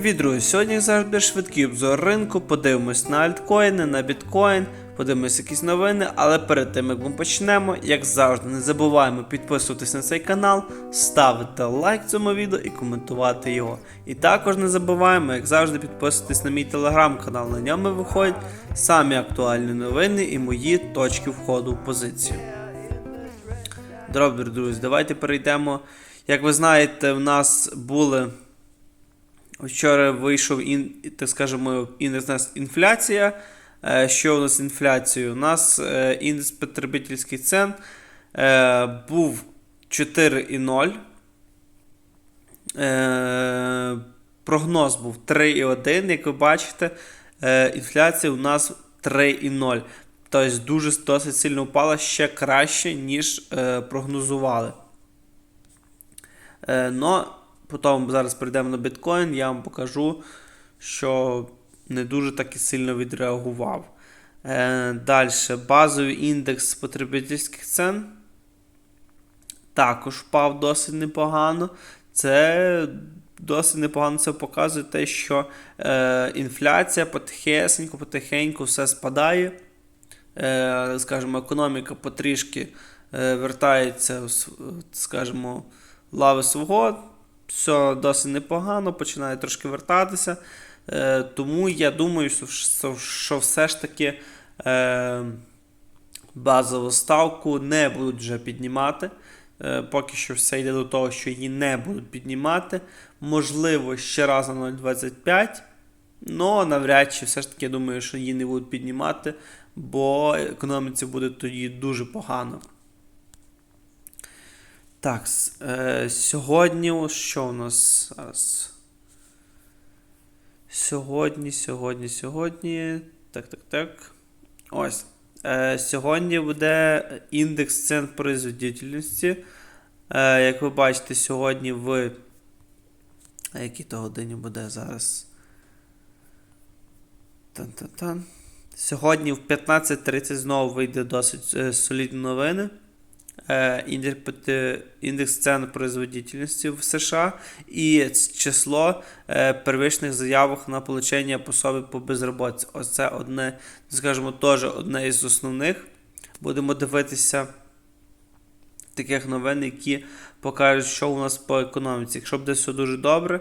Друзі! Сьогодні завжди швидкий обзор ринку, подивимось на альткоїни, на біткоін, подивимось якісь новини, але перед тим як ми почнемо, як завжди, не забуваємо підписуватись на цей канал, ставити лайк цьому відео і коментувати його. І також не забуваємо, як завжди, підписуватись на мій телеграм-канал. На ньому виходять самі актуальні новини і мої точки входу в позицію. Добре, друзі, давайте перейдемо. Як ви знаєте, в нас були. Вчора вийшов так скажемо, індекс інфляція. Е, Що у нас з інфляцією? У нас е, індекс потребительських цен е, був 4,0. Е, Прогноз був 3,1. Як ви бачите, е, інфляція у нас 3,0. Тобто дуже досить сильно впала ще краще, ніж е, прогнозували. Е, но Потім зараз перейдемо на біткоін, я вам покажу, що не дуже так і сильно відреагував. Е, Далі, базовий індекс потребительських цен також впав досить непогано. Це досить непогано це показує те, що е, інфляція потихесеньку, потихеньку все спадає. Е, Скажімо, економіка потрішки е, вертається, скажімо, лави свого все досить непогано, починає трошки вертатися. Е, Тому я думаю, що, що все ж таки е, базову ставку не будуть вже піднімати. Е, Поки що все йде до того, що її не будуть піднімати. Можливо, ще раз на 0,25. але навряд чи все ж таки я думаю, що її не будуть піднімати, бо економіці буде тоді дуже погано. Так, е, сьогодні що у нас зараз? Сьогодні, сьогодні, сьогодні. Так, так, так. Ось. Е, Сьогодні буде індекс цен производительності. Е, Як ви бачите, сьогодні в. А якій то годині буде зараз? Тан-тан-тан. Сьогодні в 15.30 знову вийде досить е, солідні новини. Індекс цен производительності в США і число первичних заявок на отримання пособі по безробітці. Оце одне, скажімо, теж одне із основних. Будемо дивитися таких новин, які покажуть, що у нас по економіці. Якщо буде все дуже добре.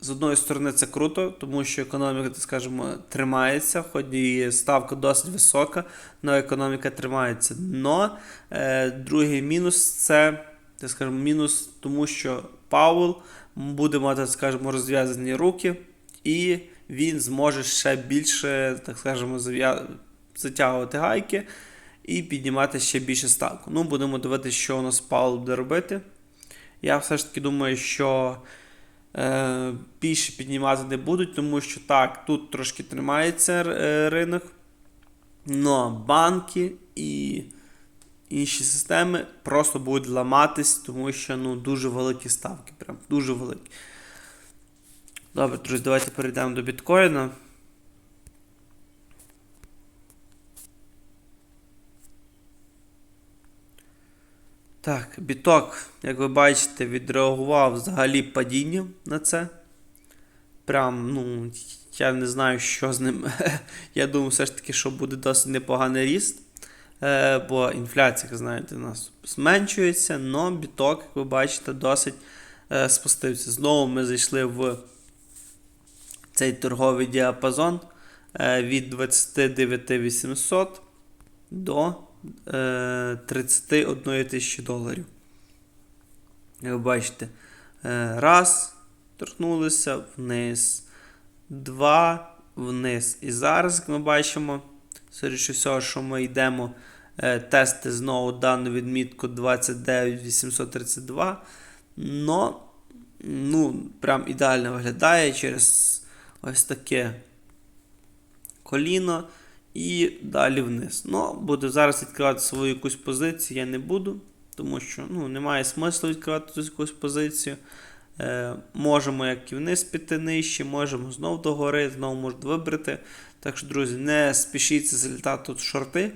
З одної сторони, це круто, тому що економіка, скажімо, тримається, хоч і ставка досить висока, але економіка тримається. Но е, другий мінус це, так скажімо, мінус, тому що Паул буде мати, скажімо, розв'язані руки, і він зможе ще більше, так скажімо, затягувати гайки і піднімати ще більше ставку. Ну, будемо дивитися, що у нас Паул буде робити. Я все ж таки думаю, що. Більше піднімати не будуть, тому що так, тут трошки тримається ринок. Но банки і інші системи просто будуть ламатись, тому що ну, дуже великі ставки. Прям дуже великі. Добре, друзі, давайте перейдемо до біткоїна. Так, біток, як ви бачите, відреагував взагалі падінням на це. Прям, ну, я не знаю, що з ним. я думаю, все ж таки, що буде досить непоганий ріст. Е, Бо інфляція, як знаєте, у нас зменшується, але біток, як ви бачите, досить е, спустився. Знову ми зайшли в цей торговий діапазон е, від 29 800 до 31 е, тисячі доларів. Ви бачите, е, раз, торкнулися вниз, два, вниз. І зараз, як ми бачимо, скоріше всього, що ми йдемо е, тести знову дану відмітку 29832. Но, ну, прям ідеально виглядає через ось таке коліно і далі вниз. Ну, буду зараз відкривати свою якусь позицію, я не буду, тому що ну, немає смислу відкривати якусь позицію. Е, Можемо як і вниз піти нижче, можемо знову догори, знову можна вибрати. Так що, друзі, не спішіться залітати тут шорти.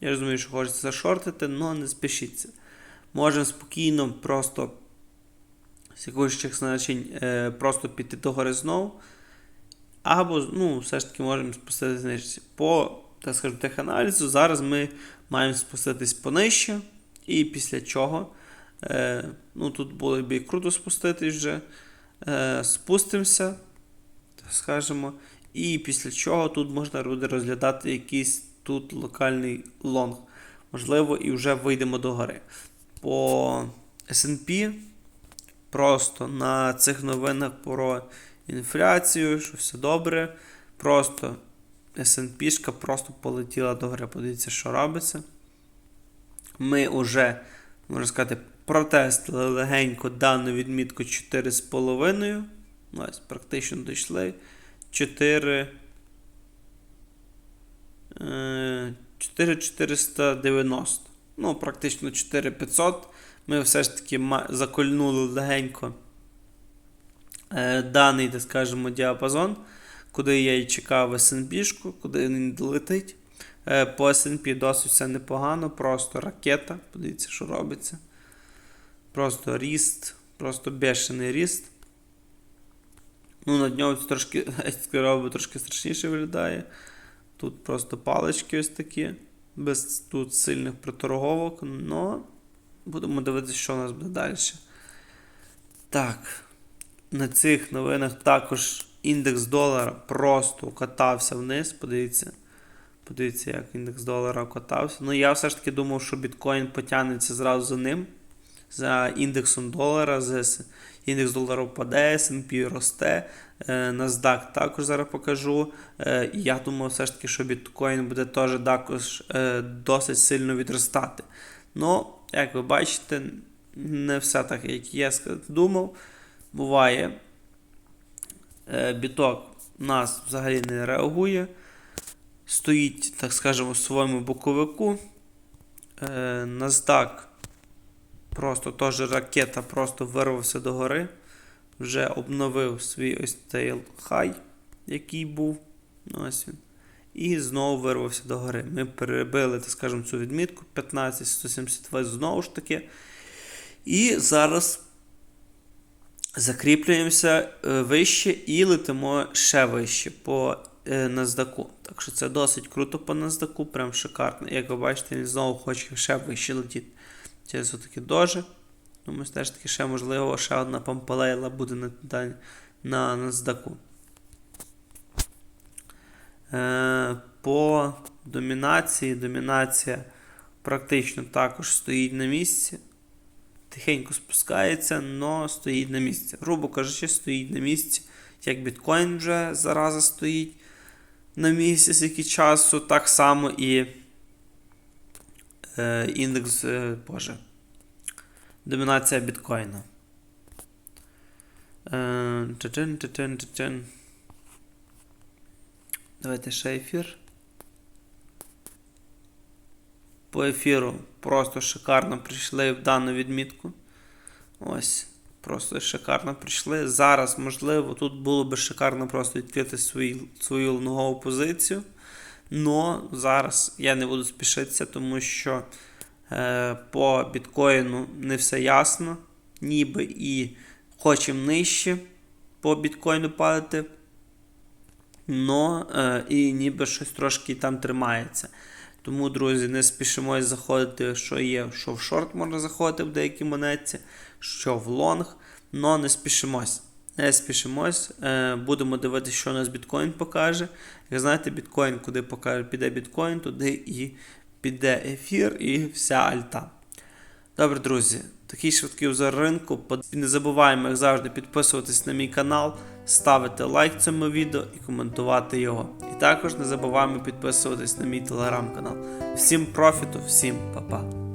Я розумію, що хочеться зашортити, але не спішіться. Можемо спокійно просто з якогось значень е, просто піти до гори знову. Або, ну, все ж таки можемо спуститися. По, так скажемо, теханалізу, зараз ми маємо спуститись понижче, і після чого, е, ну, тут було б і круто спуститись вже, е, спустимося, так скажемо, і після чого тут можна буде розглядати якийсь тут локальний лонг. Можливо, і вже вийдемо до гори. По SP просто на цих новинах про інфляцію, що все добре. Просто S&P просто полетіла до гори. Подивіться, що робиться. Ми вже, можна сказати, протестили легенько дану відмітку 4,5. Ось, практично дійшли. 4. е, 4490. Ну, практично 4500. Ми все ж таки закольнули легенько е, даний, так скажемо, діапазон, куди я і чекав SNP, куди він долетить. Е, по SNP досить все непогано, просто ракета. Подивіться, що робиться. Просто ріст, просто бешений ріст. Ну, над нього трошки, робить трошки страшніше виглядає. Тут просто палички ось такі, без тут сильних приторговок, но будемо дивитися, що у нас буде далі. Так, на цих новинах також індекс долара просто катався вниз. Подивіться. Подивіться, як індекс долара катався. Ну, я все ж таки думав, що біткоін потягнеться зразу за ним. За індексом долара, з індекс долара впаде, S&P росте, е, NASDAQ також зараз покажу. Е, я думав все ж таки, що біткоін буде теж також е, досить сильно відростати. Ну, як ви бачите, не все так, як я думав. Буває, е, біток нас взагалі не реагує. Стоїть, так скажемо, в своєму боковику. Е, NASDAQ просто теж ракета просто вирвався до гори. Вже обновив свій ось цей хай, який був. Ось він. І знову вирвався до гори. Ми перебили, так скажемо, цю відмітку 15178 знову ж таки. І зараз закріплюємося е, вище і летимо ще вище по е, NASDAQ. Так що це досить круто по NASDAQ, прям шикарно. Як ви бачите, він знову хоче ще вище летіти. Через отакі дожі. Думаю, теж таки ще, можливо, ще одна пампалейла буде на, на NASDAQ. Е, по домінації, домінація практично також стоїть на місці. Тихенько спускається, але стоїть на місці. Грубо кажучи, стоїть на місці. Як біткоін вже зараза стоїть на місці, скільки часу, так само і е, індекс, е, Боже, домінація біткоїна. Е. Давайте ще ефір. По ефіру просто шикарно прийшли в дану відмітку. Ось, просто шикарно прийшли. Зараз, можливо, тут було би шикарно просто відкрити свою, свою лонгову позицію. Но зараз я не буду спішитися, тому що е, по біткоїну не все ясно. Ніби і хочемо нижче по біткоїну падати. Но е, і ніби щось трошки там тримається. Тому, друзі, не спішимось заходити, що є, що в шорт можна заходити в деякі монетці, що в лонг, но не спішимось. Не спішимось, е, будемо дивитися, що у нас біткоін покаже. Як знаєте, біткоін, куди покаже, піде біткоін, туди і піде ефір і вся альта. Добре, друзі, такий швидкий узор ринку. Не забуваємо, як завжди, підписуватись на мій канал, ставити лайк цьому відео і коментувати його. І також не забуваємо підписуватись на мій телеграм-канал. Всім профіту, всім па-па.